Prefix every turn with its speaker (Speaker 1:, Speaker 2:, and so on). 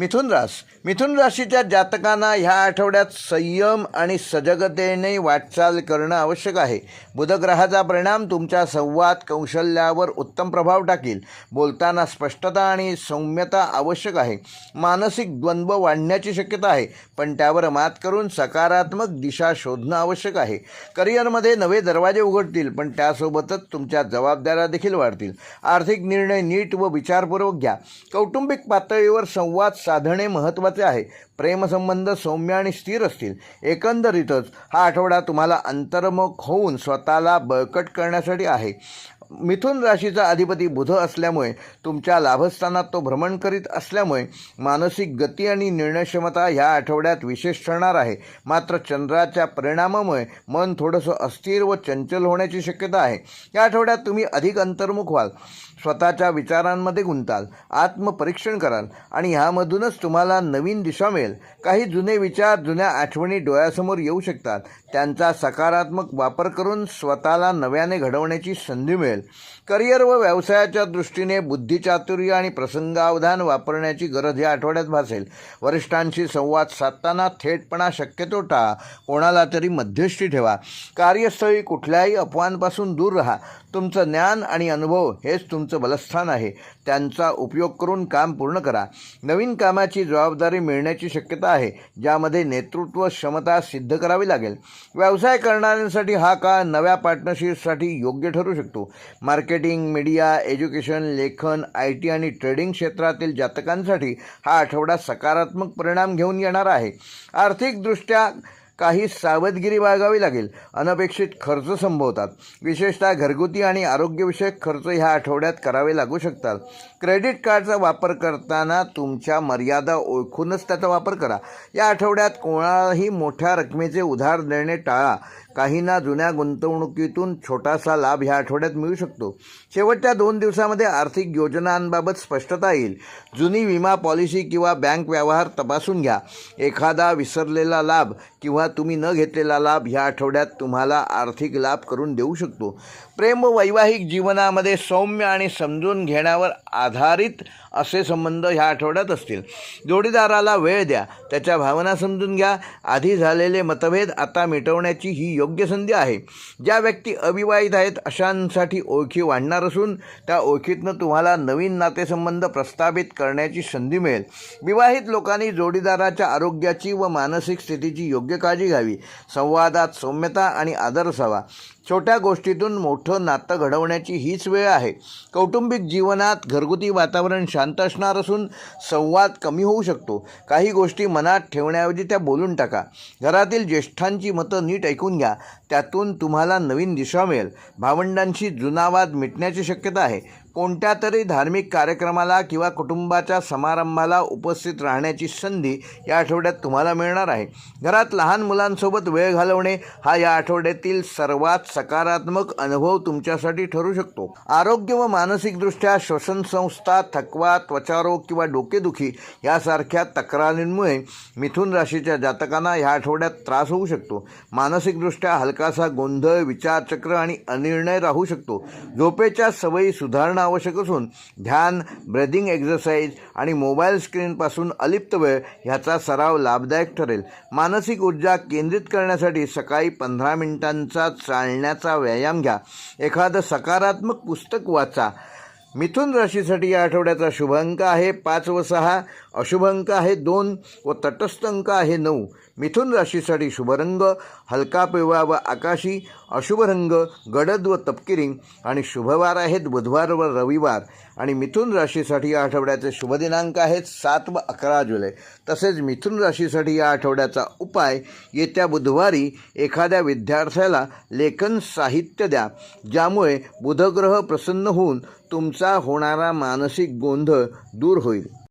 Speaker 1: मिथुन रास. मिथुन राशीच्या जातकांना ह्या आठवड्यात संयम आणि सजगतेने वाटचाल करणं आवश्यक आहे. बुधग्रहाचा परिणाम तुमच्या संवाद कौशल्यावर उत्तम प्रभाव टाकील. बोलताना स्पष्टता आणि सौम्यता आवश्यक आहे. मानसिक द्वंद्व वाढण्याची शक्यता आहे. पण त्यावर मात करून सकारात्मक दिशा शोधणं आवश्यक आहे. करिअरमध्ये नवे दरवाजे उघडतील पण त्यासोबतच तुमच्या जबाबदाऱ्या देखील वाढतील. आर्थिक निर्णय नीट व विचारपूर्वक घ्या. कौटुंबिक पातळीवर संवाद साधणे महत्त्वाचे आहे. प्रेमसंबंध सौम्य आणि स्थिर असतील. एकंदरीतच हा आठवडा तुम्हाला अंतर्मुख होऊन स्वतःला बळकट करण्यासाठी आहे. मिथुन राशीचा अधिपती बुध असल्यामुळे तुमच्या लाभस्थानात तो भ्रमण करीत असल्यामुळे मानसिक गती आणि निर्णयक्षमता ह्या आठवड्यात विशेष ठरणार आहे. मात्र चंद्राच्या परिणामामुळे मन थोडंसं अस्थिर व चंचल होण्याची शक्यता आहे. या आठवड्यात तुम्ही अधिक अंतर्मुख व्हाल. स्वतःच्या विचारांमध्ये गुंताल. आत्मपरीक्षण कराल. आणि ह्यामधूनच तुम्हाला नवीन दिशा मिळेल. काही जुने विचार जुन्या आठवणी डोळ्यासमोर येऊ शकतात. त्यांचा सकारात्मक वापर करून स्वतःला नव्याने घडवण्याची संधी मिळेल. करिअर व व्यवसायाच्या दृष्टीने बुद्धिचातुर्य आणि प्रसंगावधान वापरण्याची गरज या आठवड्यात भासेल. वरिष्ठांशी संवाद साधताना थेटपणा शक्यतो टाळा. कोणाला तरी मध्यस्थी ठेवा. कार्यस्थळी कुठल्याही अफवांपासून दूर राहा. तुमचं ज्ञान आणि अनुभव हेच तुमचं बलस्थान आहे. त्यांचा उपयोग करून काम पूर्ण करा. नवीन कामाची जबाबदारी मिळण्याची शक्यता आहे ज्यामध्ये नेतृत्व क्षमता सिद्ध करावी लागेल. व्यवसाय करणाऱ्यांसाठी हा काळ नव्या पार्टनरशिपसाठी योग्य ठरू शकतो. मार्केटिंग मीडिया एज्युकेशन लेखन आय टी आणि ट्रेडिंग क्षेत्रातील जातकांसाठी हा आठवडा सकारात्मक परिणाम घेऊन येणार आहे. आर्थिकदृष्ट्या काही सावधगिरी बाळगावी लागेल. अनपेक्षित खर्च संभवतात. विशेषतः घरगुती आणि आरोग्यविषयक खर्च ह्या आठवड्यात करावे लागू शकतात. क्रेडिट कार्डचा वापर करताना तुमच्या मर्यादा ओळखूनच त्याचा वापर करा. या आठवड्यात कोणालाही मोठ्या रकमेचे उधार देणे टाळा. काहींना जुन्या गुंतवणुकीतून छोटासा लाभ ह्या आठवड्यात मिळू शकतो. शेवटच्या दोन दिवसामध्ये आर्थिक योजनांबाबत स्पष्टता येईल. जुनी विमा पॉलिसी किंवा बँक व्यवहार तपासून घ्या. एखादा विसरलेला लाभ किंवा तुम्ही न घेतलेला लाभ ह्या आठवड्यात तुम्हाला आर्थिक लाभ करून देऊ शकतो. प्रेम व वैवाहिक जीवनामध्ये सौम्य आणि समजून घेण्यावर आधारित असे संबंध ह्या आठवड्यात असतील. जोडीदाराला वेळ द्या. त्याच्या भावना समजून घ्या. आधी झालेले मतभेद आता मिटवण्याची ही योग्य संधी आहे. ज्या व्यक्ती अविवाहित आहेत अशांसाठी ओळखी वाढणार असून त्या ओळखीतनं तुम्हाला नवीन नातेसंबंध प्रस्थापित करण्याची संधी मिळेल. विवाहित लोकांनी जोडीदाराच्या आरोग्याची व मानसिक स्थितीची योग्य काळजी घ्यावी. संवादात सौम्यता आणि आदर असावा. छोट्या गोष्टीतून मोठं नातं घडवण्याची हीच वेळ आहे. कौटुंबिक जीवनात घरगुती वातावरण शांत असणार असून संवाद कमी होऊ शकतो. काही गोष्टी मनात ठेवण्याऐवजी त्या बोलून टाका. घरातील ज्येष्ठांची मतं नीट ऐकून घ्या. त्यातून तुम्हाला नवीन दिशा मिळेल. भावंडांशी जुना वाद मिटण्याची शक्यता आहे. कोणत्या तरी धार्मिक कार्यक्रमाला किंवा कुटुंबाच्या समारंभाला उपस्थित राहण्याची संधी या आठवड्यात तुम्हाला मिळणार आहे. घरात लहान मुलांसोबत वेळ घालवणे हा या आठवड्यातील सर्वात सकारात्मक अनुभव तुमच्यासाठी ठरू शकतो. आरोग्य व मानसिकदृष्ट्या श्वसन संस्था थकवा त्वचारोग किंवा डोकेदुखी यासारख्या तक्रारींमुळे मिथुन राशीच्या जातकांना ह्या आठवड्यात त्रास होऊ शकतो. मानसिकदृष्ट्या हलकासा गोंधळ विचारचक्र आणि अनिर्णय राहू शकतो. झोपेच्या सवयी सुधारणा आवश्यक असून ध्यान ब्रेदिंग एक्झरसाइज आणि मोबाईल स्क्रीनपासून अलिप्त वेळ ह्याचा सराव लाभदायक ठरेल. मानसिक ऊर्जा केंद्रित करण्यासाठी सकाळी पंधरा मिनिटांचा चालण्याचा व्यायाम घ्या. एखादं सकारात्मक पुस्तक वाचा. मिथुन राशीसाठी या आठवड्याचा शुभ अंक आहे पाच व सहा अशुभ अंक आहे दोन व तटस्थ अंक आहे नऊ. मिथुन राशीसाठी शुभरंग हलका पिवळा व आकाशी अशुभ रंग गडद व तपकिरी आणि शुभवार आहेत बुधवार व रविवार. आणि मिथुन राशीसाठी या आठवड्याचे शुभ दिनांक आहेत सात व अकरा जुलै. तसेच मिथुन राशीसाठी या आठवड्याचा उपाय येत्या बुधवारी एखाद्या विद्यार्थ्याला लेखन साहित्य द्या ज्यामुळे बुधग्रह प्रसन्न होऊन तुमचा होणारा मानसिक गोंधळ दूर होईल.